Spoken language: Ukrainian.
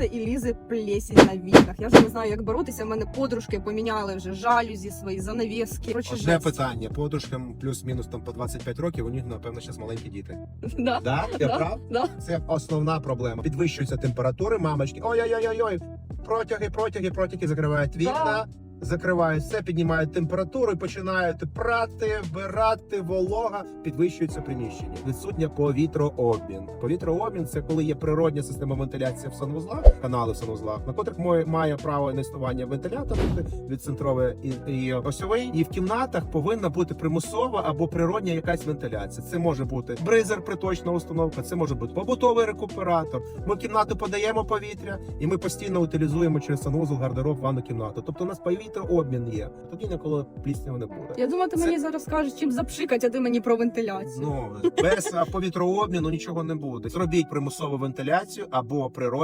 лізе і лізе плесінь на вікнах. Я вже не знаю, як боротися. У мене подружки поміняли вже жалюзі свої, занавіски. Короче, Одне жесть. питання. Подружкам плюс-мінус там по 25 років, у них, напевно, зараз маленькі діти. Да. Да? Я Да. прав? Да. Це основна проблема. Підвищуються температури, мамочки. Ой-ой-ой-ой. Протяги, протяги, протяги закривають вікна. Закривають все, піднімають температуру і починають прати, вбирати, волога, підвищується приміщення. Відсутня повітрообмін. Повітрообмін це коли є природня система вентиляції в санвузлах, канали в санвузлах, на котрих має, право інвестування вентилятор від центрової і, і осьовий. І в кімнатах повинна бути примусова або природня якась вентиляція. Це може бути бризер, приточна установка, це може бути побутовий рекуператор. Ми в кімнату подаємо повітря, і ми постійно утилізуємо через санвузол, гардероб, ванну кімнату. Тобто у нас повітрообмін є. Тоді ніколи пліснява не буде. Я думаю, ти Це- мені зараз скажеш, чим запшикать, а ти мені про вентиляцію. Ну без повітрообміну нічого не буде. Зробіть примусову вентиляцію або природню.